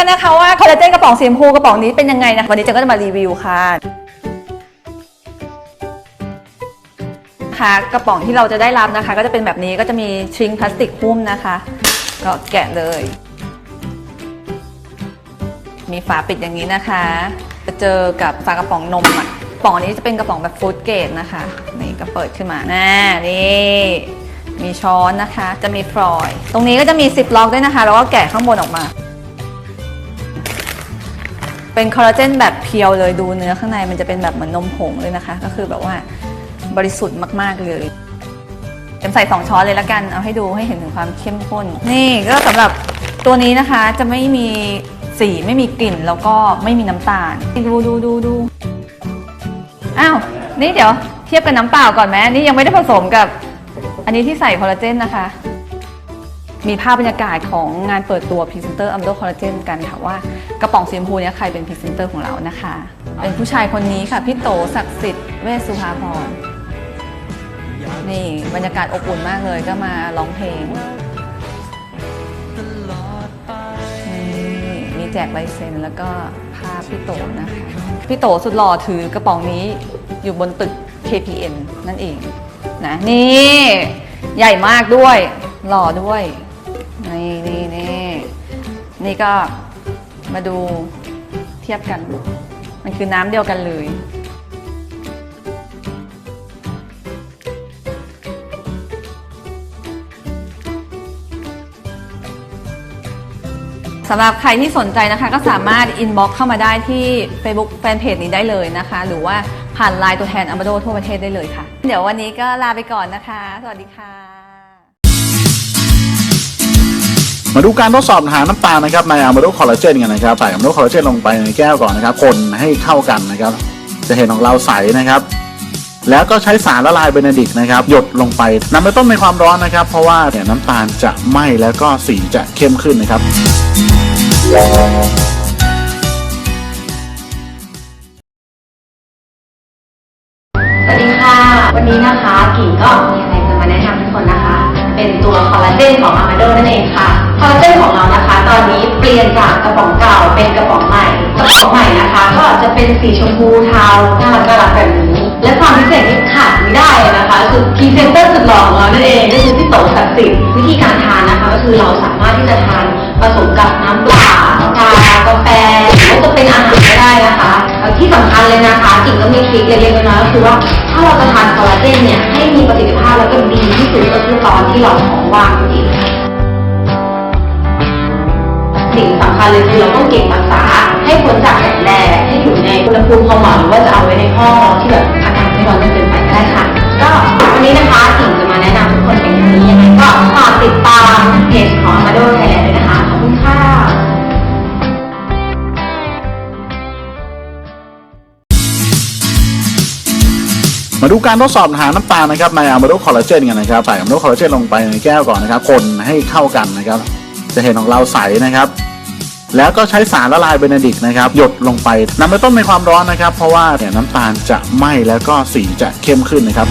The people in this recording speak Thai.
กันนะคะว่าคอลลาเจนกระป๋องสีชมพูกระป๋องนี้เป็นยังไงนะวันนี้เจนก็จะมารีวิวค่ะค่ะกระป๋องที่เราจะได้รับนะคะ ก็จะเป็นแบบนี้ก็จะมีชิงพลาสติกหุ้มนะคะ ก็แกะเลย มีฝาปิดอย่างนี้นะคะจะเจอกับฝากระป๋องนมอะกระป๋องนี้จะเป็นกระป๋องแบบฟู้ดเกรดนะคะ นี่ก็เปิดขึ้นมาน่านี่มีช้อนนะคะ จะมีฟรอย ตรงนี้ก็จะมีซิปล็อกด้วยนะคะ แล้วก็แกะข้างบนออกมา เป็นคอลลาเจนแบบเพียวเลยดูเนื้อข้างในมันจะเป็นแบบเหมือนนมผงเลยนะคะ ก็คือแบบว่าบริสุทธิ์มาก ๆ เลยเต็มใส่สองช้อนเลยละกัน เอาให้ดูให้เห็นถึงความเข้มข้น นี่ก็สำหรับตัวนี้นะคะจะไม่มีสีไม่มีกลิ่นแล้วก็ไม่มีน้ำตาล ดูดูดูดูอ้าว นี่เดี๋ยวเทียบกับน้ำเปล่าก่อนไหมนี่ยังไม่ได้ผสมกับ อันนี้ที่ใส่คอลลาเจนนะคะ มีภาพบรรยากาศของงานเปิดตัวพรีเซนเตอร์อัมโดคอลลาเจนกันค่ะว่ากระป๋องสีชมพูเนี้ยใครเป็นพรีเซนเตอร์ของเรานะคะ เป็นผู้ชายคนนี้ค่ะ พี่โตศักดิ์สิทธิ์เวสุภาพรนี่บรรยากาศอบอุ่นมากเลยก็มาร้องเพลงนี่มีแจกลายเซ็นแล้วก็ภาพพี่โตนะคะ พี่โตสุดหล่อถือกระป๋องนี้อยู่บนตึก KPN นั่นเองนะนี่ ใหญ่มากด้วยหล่อด้วย นี่นี่นี่นี่ก็มาดูเทียบกัน มันคือน้ำเดียวกันเลย สำหรับใครที่สนใจนะคะ ก็สามารถอินบ็อกเข้ามาได้ที่ Facebook แฟนเพจนี้ได้เลยนะคะ หรือว่าผ่านไลน์ตัวแทนอ m มาโดทั่วประเทศได้เลยค่ะ เดี๋ยววันนี้ก็ลาไปก่อนนะคะ สวัสดีค่ะ มาดูการทดสอบหาน้ำตาลนะครับในอะมาโดคอลลาเจนกันนะครับใส่อะมาโดคอลลาเจนลงไปในแก้วก่อนนะครับ คนให้เข้ากันนะครับ จะเห็นของเราใสนะครับ แล้วก็ใช้สารละลายเบนดิกนะครับ หยดลงไปนำไปต้มในความร้อนนะครับ เพราะว่าเนี่ยน้ำตาลจะไหม้แล้วก็สีจะเข้มขึ้นนะครับสวัสดีค่ะ วันนี้นะคะกิ่งก็มีอะไรจะมาแนะนำทุกคนนะคะ เป็นตัวคอลลาเจนของอามาโดนั่นเองค่ะ คอลลาเจนของเรานะคะ ตอนนี้เปลี่ยนจากกระป๋องเก่าเป็นกระป๋องใหม่ กระป๋องใหม่นะคะ ก็จะเป็นสีชมพูเทาน่ารักน่ารักแบบนี้ และความพิเศษที่ขาดไม่ได้นะคะคือพรีเซนเตอร์สุดหล่อของเรานั่นเองก็คือพี่โตศักดิ์สิทธิ์วิธีการทานนะคะ ก็คือเราสามารถที่จะทานผสมกับน้ำเปล่าชากาแฟหรือว่าจะเป็นอาหารก็ได้นะคะที่สำคัญเลยนะคะกิ่งก็มีทริคเล็กๆน้อยๆก็คือว่าถ้าเราจะทานคอลลาเจนเนี่ยให้มีประสิทธิภาพแล้วก็ดีที่สุดก็คือตอนที่เราท้องว่างจริง สิ่งสำคัญเลยคือเราต้องเก็บรักษา ให้พ้นจากแสงแดดให้อยู่ในอุณหภูมิพอเหมาะหรือว่าจะเอาไว้ในห้องที่แบบอากาศไม่ร้อนจนเกินไปก็ได้ค่ะ ก็วันนี้นะคะกิ่งจะมาแนะนำทุกคนเป็นนี้ยังไงก็ฝากติดตามเพจของ Amado Thailand ด้วยนะคะขอบคุณค่ะมาดูการทดสอบหาน้ำตาลนะครับในอะมาโดคอลลาเจนกันนะครับใส่อะมาโดคอลลาเจนลงไปในแก้วก่อนนะครับคนให้เข้ากันนะครับ จะเห็นของเราใสนะครับ แล้วก็ใช้สารละลายเบนดิกนะครับ หยดลงไปนำไปต้มในความร้อนนะครับ เพราะว่าเนี่ยน้ำตาลจะไหม้แล้วก็สีจะเข้มขึ้นนะครับ